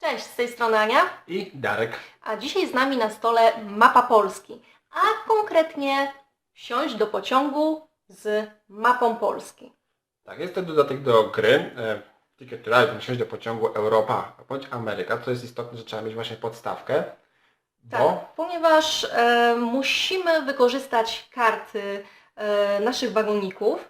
Cześć, z tej strony Ania, I Darek. a dzisiaj z nami na stole mapa Polski, a konkretnie wsiąść do pociągu z mapą Polski. Tak, jest to dodatek do gry. E, Ticket to Ride, wsiąść do pociągu Europa bądź Ameryka. To jest istotne, że trzeba mieć właśnie podstawkę. Bo Tak, ponieważ e, musimy wykorzystać karty e, naszych wagoników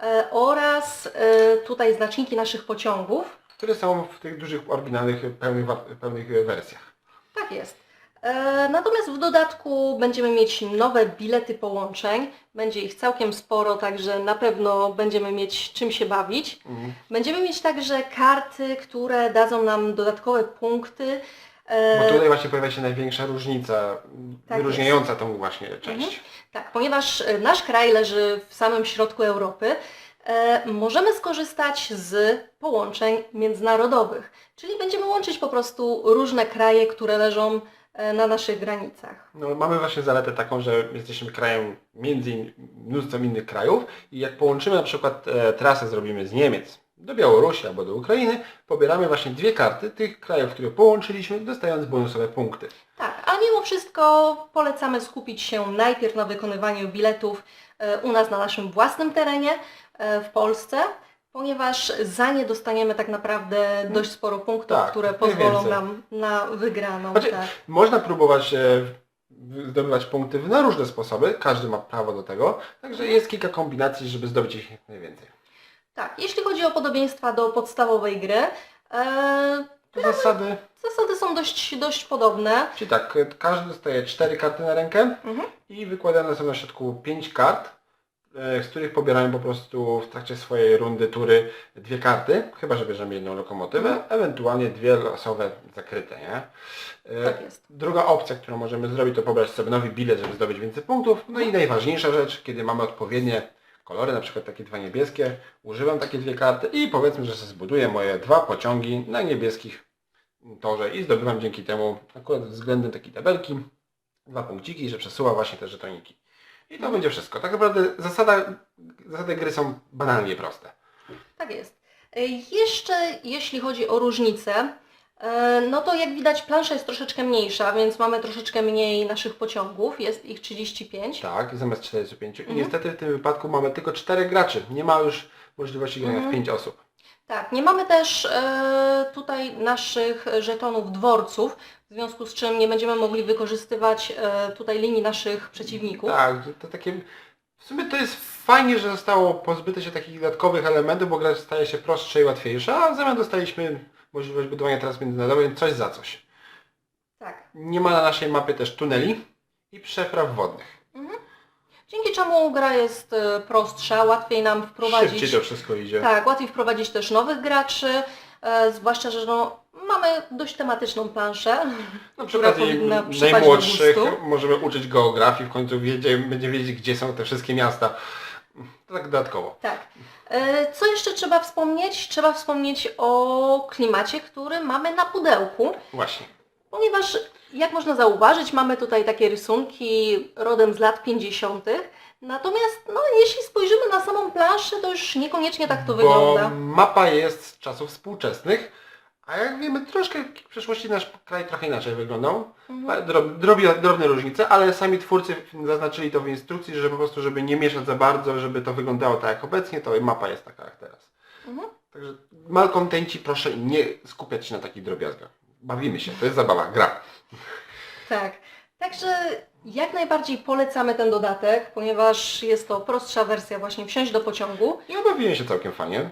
e, oraz e, tutaj znaczniki naszych pociągów. Które są w tych dużych, oryginalnych, pełnych, pełnych wersjach. Tak jest. E, Natomiast w dodatku będziemy mieć nowe bilety połączeń. Będzie ich całkiem sporo, także na pewno będziemy mieć czym się bawić. Mhm. Będziemy mieć także karty, które dadzą nam dodatkowe punkty. E, Bo tutaj właśnie pojawia się największa różnica, Tak wyróżniająca tą właśnie część. Mhm. Tak, ponieważ e, nasz kraj leży w samym środku Europy, możemy skorzystać z połączeń międzynarodowych. Czyli będziemy łączyć po prostu różne kraje, które leżą e, na naszych granicach. No, mamy właśnie zaletę taką, że jesteśmy krajem między in- mnóstwem innych krajów i jak połączymy na przykład e, trasę zrobimy z Niemiec do Białorusi albo do Ukrainy, pobieramy właśnie dwie karty tych krajów, które połączyliśmy, dostając bonusowe punkty. Tak, mimo wszystko polecamy skupić się najpierw na wykonywaniu biletów e, u nas na naszym własnym terenie e, w Polsce, ponieważ za nie dostaniemy tak naprawdę dość sporo punktów, Tak, które pozwolą nam na wygraną. Znaczy, tak. Można próbować e, zdobywać punkty na różne sposoby, każdy ma prawo do tego, także jest kilka kombinacji, żeby zdobyć ich jak najwięcej. tak, jeśli chodzi o podobieństwa do podstawowej gry, e, Zasady, zasady są dość, dość podobne. czyli tak, każdy dostaje cztery karty na rękę Mhm. i wykładane są na środku pięć kart, e, z których pobieramy po prostu w trakcie swojej rundy tury dwie karty, chyba że bierzemy jedną lokomotywę, Mhm. ewentualnie dwie losowe zakryte, nie? E, Tak jest. Druga opcja, którą możemy zrobić, to pobrać sobie nowy bilet, żeby zdobyć więcej punktów. No i najważniejsza rzecz, kiedy mamy odpowiednie kolory, na przykład takie dwa niebieskie, używam takie dwie karty i powiedzmy, że zbuduję moje dwa pociągi na niebieskich torze i zdobywam dzięki temu akurat względem takiej tabelki dwa punkciki, że przesuwa właśnie te żetoniki. I to będzie wszystko. Tak naprawdę zasada, zasady gry są banalnie proste. Tak jest. E, Jeszcze jeśli chodzi o różnice, no to jak widać plansza jest troszeczkę mniejsza, więc mamy troszeczkę mniej naszych pociągów, jest ich 35. Tak, zamiast 45. I Mhm. niestety w tym wypadku mamy tylko czterech graczy. Nie ma już możliwości grania Mhm. w pięć osób. Tak, nie mamy też e, tutaj naszych żetonów dworców, w związku z czym nie będziemy mogli wykorzystywać e, tutaj linii naszych przeciwników. Tak, to takie... W sumie to jest fajnie, że zostało pozbyte się takich dodatkowych elementów, bo gra staje się prostsza i łatwiejsza, a w zamian dostaliśmy możliwość budowania tras międzynarodowych, coś za coś. tak. Nie ma na naszej mapie też tuneli i przepraw wodnych. Dzięki czemu gra jest e, prostsza, łatwiej nam wprowadzić. Szybciej to wszystko idzie. Tak, łatwiej wprowadzić też nowych graczy, e, zwłaszcza, że no, mamy dość tematyczną planszę. Na która przykład powinna i przypaść do najmłodszych gustu. możemy uczyć geografii, w końcu wiedzie, będzie wiedzieć, gdzie są te wszystkie miasta. Tak dodatkowo. Tak. E, Co jeszcze trzeba wspomnieć? Trzeba wspomnieć o klimacie, który mamy na pudełku, Właśnie. ponieważ jak można zauważyć, mamy tutaj takie rysunki rodem z lat 50. Natomiast no, jeśli spojrzymy na samą planszę, to już niekoniecznie tak to Bo wygląda. mapa jest z czasów współczesnych, a jak wiemy, troszkę w przeszłości nasz kraj trochę inaczej wyglądał. Mhm. Drob, drobne różnice, ale sami twórcy zaznaczyli to w instrukcji, że po prostu, żeby nie mieszać za bardzo, żeby to wyglądało tak jak obecnie, to mapa jest taka jak teraz. Mhm. Także malkontenci proszę nie skupiać się na takich drobiazgach. Bawimy się, to jest zabawa, gra. Tak. Także jak najbardziej polecamy ten dodatek, ponieważ jest to prostsza wersja właśnie wsiąść do pociągu. Ja bawiłem się całkiem fajnie.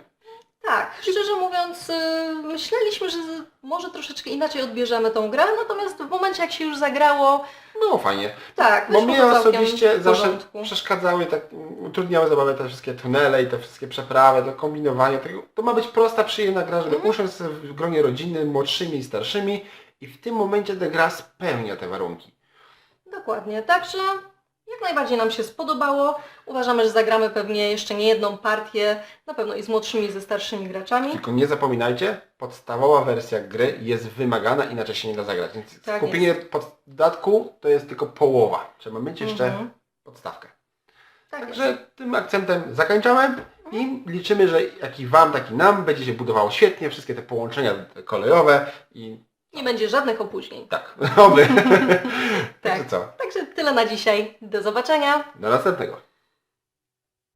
Tak, szczerze mówiąc, y, myśleliśmy, że może troszeczkę inaczej odbierzemy tą grę, natomiast w momencie jak się już zagrało, Było fajnie. tak, Bo mnie osobiście zawsze przeszkadzały, tak, utrudniały zabawę te wszystkie tunele i te wszystkie przeprawy, to kombinowanie. Tego, to ma być prosta, przyjemna gra, żeby Mhm. usiąść w gronie rodziny, młodszymi i starszymi i w tym momencie ta gra spełnia te warunki. Dokładnie, także jak najbardziej nam się spodobało. Uważamy, że zagramy pewnie jeszcze nie jedną partię, na pewno i z młodszymi, i ze starszymi graczami. Tylko nie zapominajcie, podstawowa wersja gry jest wymagana, inaczej się nie da zagrać. Więc Tak kupienie poddatku to jest tylko połowa. Trzeba mieć jeszcze Mhm. podstawkę. Tak jest. Także tym akcentem zakończamy i liczymy, że jak i Wam, tak i nam będzie się budowało świetnie, wszystkie te połączenia kolejowe i Nie będzie żadnych opóźnień. Tak, oby. Tak. Także co? Także tyle na dzisiaj. Do zobaczenia. Do następnego.